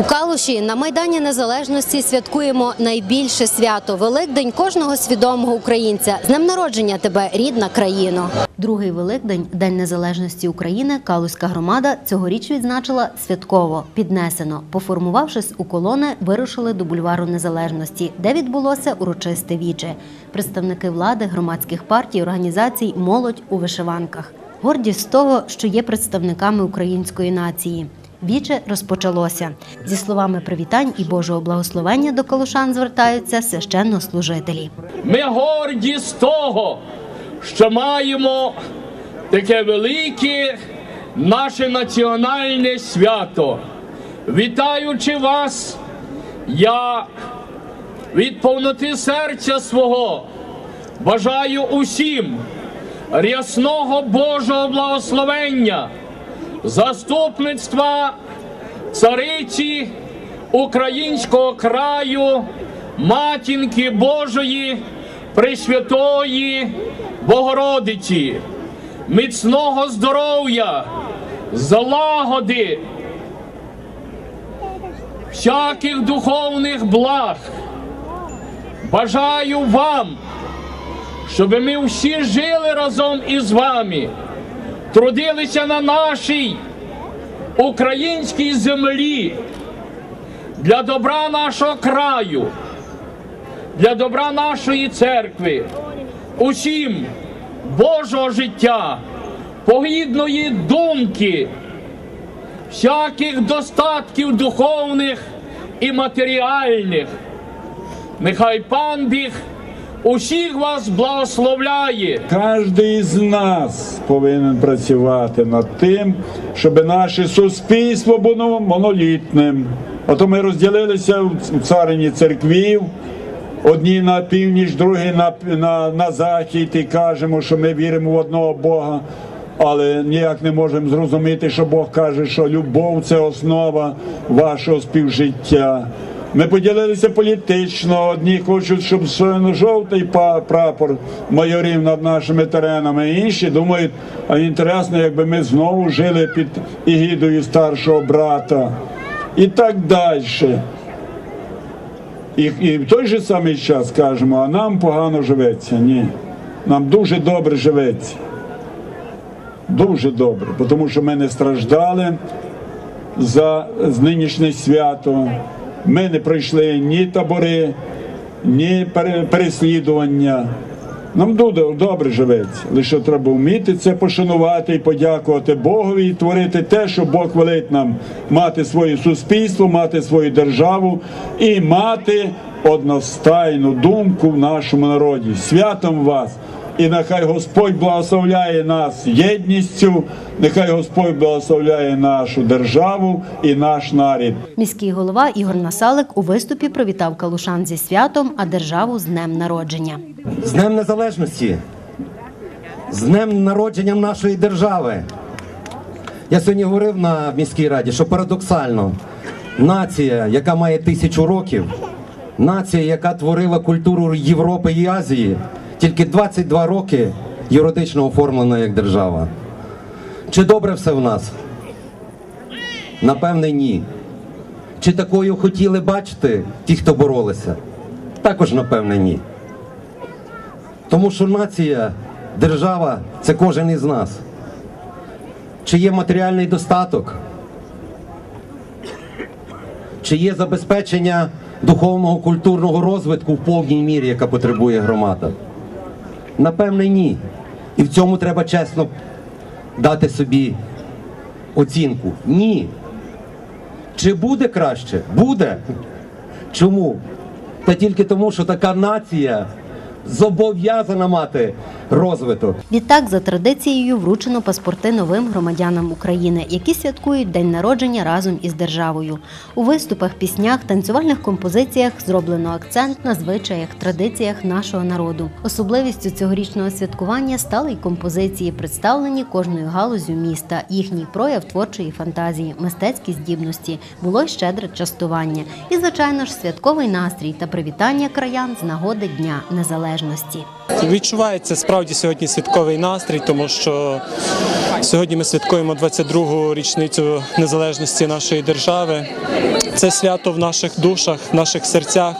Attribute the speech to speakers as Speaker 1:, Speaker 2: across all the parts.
Speaker 1: У Калуші на Майдані Незалежності святкуємо найбільше свято Великдень кожного свідомого українця. З днем народження тебе, рідна країно. Другий Великдень, День Незалежності України, Калузька громада цьогоріч відзначила святково, піднесено. Поформувавшись у колони, вирушили до бульвару Незалежності, де відбулося урочисте віче. Представники влади, громадських партій, організацій, молодь у вишиванках. Гордість з того, що є представниками української нації. Віче розпочалося. Зі словами привітань і Божого благословення до калушан звертаються священнослужителі.
Speaker 2: Ми горді з того, що маємо таке велике наше національне свято. Вітаючи вас, я від повноти серця свого бажаю усім рясного Божого благословення, заступництва цариці українського краю, матінки Божої, Пресвятої Богородиці, міцного здоров'я, злагоди, всяких духовних благ. Бажаю вам, щоб ми всі жили разом із вами, трудилися на нашій українській землі для добра нашого краю, для добра нашої церкви, усім Божого життя, погідної думки, всяких достатків духовних і матеріальних. Нехай пан Біг усіх вас благословляє.
Speaker 3: Кожен із нас повинен працювати над тим, щоб наше суспільство було монолітним. Ото ми розділилися в царині церквів. Одні на північ, другі на, на, на захід і кажемо, що ми віримо в одного Бога, але ніяк не можемо зрозуміти, що Бог каже, що любов це основа вашого співжиття. Ми поділилися політично. Одні хочуть, щоб жовтий прапор майорів над нашими теренами. Інші думають, а інтересно, якби ми знову жили під егідою старшого брата. І так далі. І, і в той же самий час кажемо, а нам погано живеться. Ні. Нам дуже добре живеться. Дуже добре, тому що ми не страждали за нинішнє свято. Ми не пройшли ні табори, ні переслідування. Нам добре живеться. Лише треба вміти це пошанувати і подякувати Богові і творити те, що Бог велить нам мати своє суспільство, мати свою державу і мати одностайну думку в нашому народі. Святом вас! І нехай Господь благословляє нас єдністю, нехай Господь благословляє нашу державу і наш нарід.
Speaker 1: Міський голова Ігор Насалик у виступі привітав калушан зі святом, а державу з днем народження.
Speaker 4: З Днем Незалежності, з днем народження нашої держави. Я сьогодні говорив на міській раді, що парадоксально нація, яка має тисячу років, нація, яка творила культуру Європи і Азії, тільки 22 роки юридично оформлена як держава. Чи добре все в нас? Напевне, ні. Чи такою хотіли бачити ті, хто боролися? Також, напевне, ні. Тому що нація, держава це кожен із нас. Чи є матеріальний достаток? Чи є забезпечення духовного культурного розвитку в повній мірі, яка потребує громада? Напевне, ні. І в цьому треба чесно дати собі оцінку. Ні. Чи буде краще? Буде. Чому? Та тільки тому, що така нація зобов'язана мати розвиток.
Speaker 1: Відтак, за традицією, вручено паспорти новим громадянам України, які святкують день народження разом із державою. У виступах, піснях, танцювальних композиціях зроблено акцент на звичаях, традиціях нашого народу. Особливістю цьогорічного святкування стали й композиції, представлені кожною галузю міста, їхній прояв творчої фантазії, мистецькі здібності, було й щедре частування. І, звичайно ж, святковий настрій та привітання краян з нагоди Дня Незалежності.
Speaker 5: Відчувається справді справді сьогодні святковий настрій, тому що сьогодні ми святкуємо 22-гу річницю незалежності нашої держави. Це свято в наших душах, в наших серцях.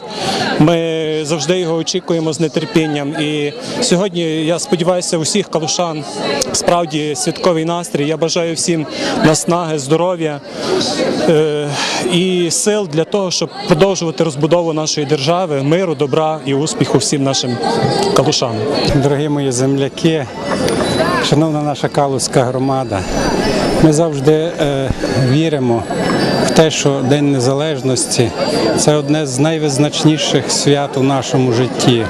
Speaker 5: Ми завжди його очікуємо з нетерпінням. І сьогодні я сподіваюся, усіх калушан справді святковий настрій. Я бажаю всім наснаги, здоров'я е, і сил для того, щоб продовжувати розбудову нашої держави, миру, добра і успіху всім нашим калушанам.
Speaker 6: Дорогі мої земляки, шановна наша Калузька громада, ми завжди е, віримо в те, що День Незалежності це одне з найвизначніших свят у нашому житті.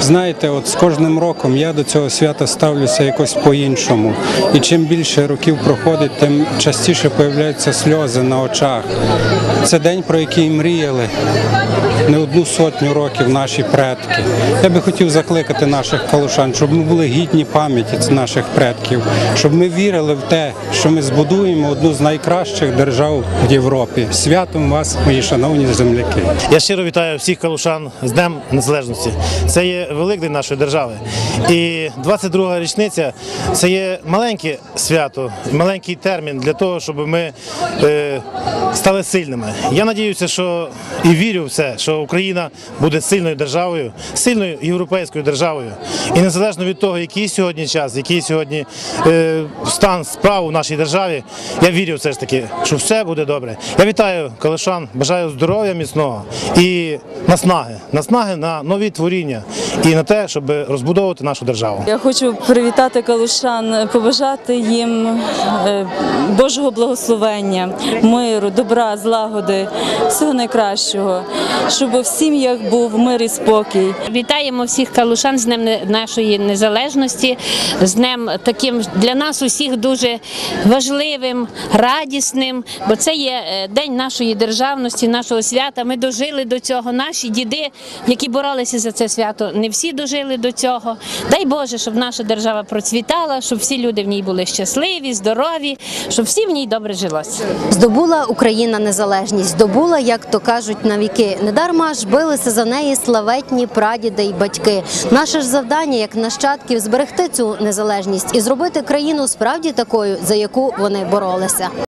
Speaker 6: Знаєте, от з кожним роком я до цього свята ставлюся якось по-іншому. І чим більше років проходить, тим частіше появляються сльози на очах. Це день, про який мріяли не одну сотню років наші предки. Я би хотів закликати наших калушан, щоб ми були гідні пам'яті наших предків, щоб ми вірили в те, що ми збудуємо одну з найкращих держав в Європі. Святом вас, мої шановні земляки.
Speaker 7: Я щиро вітаю всіх калушан з Днем Незалежності. Це є Великдень нашої держави. І 22-га річниця це є маленьке свято, маленький термін для того, щоб ми е, стали сильними. Я надіюся, що і вірю в це, що Україна буде сильною державою, сильною європейською державою. І незалежно від того, який сьогодні час, який сьогодні е, стан справ у нашій державі, я вірю все ж таки, що все буде добре. Я вітаю калишан, бажаю здоров'я міцного і наснаги, наснаги на нові творіння і на те, щоб розбудовувати нашу державу.
Speaker 8: Я хочу привітати калушан, побажати їм е, Божого благословення, миру, добра, злагоди, всього найкращого, щоб в сім'ях був мир і спокій.
Speaker 9: Вітаємо всіх калушан з Днем нашої незалежності, з днем таким для нас усіх дуже важливим, радісним, бо це є е, день нашої державності, нашого свята. Ми дожили до цього. Наші діди, які боролися за це свято, не всі дожили до цього. Дай Боже, щоб наша держава процвітала, щоб всі люди в ній були щасливі, здорові, щоб всім в ній добре жилося.
Speaker 1: Здобула Україна незалежність, здобула, як то кажуть, на віки. Недарма ж билися за неї славетні прадіди й батьки. Наше ж завдання, як нащадків, зберегти цю незалежність і зробити країну справді такою, за яку вони боролися.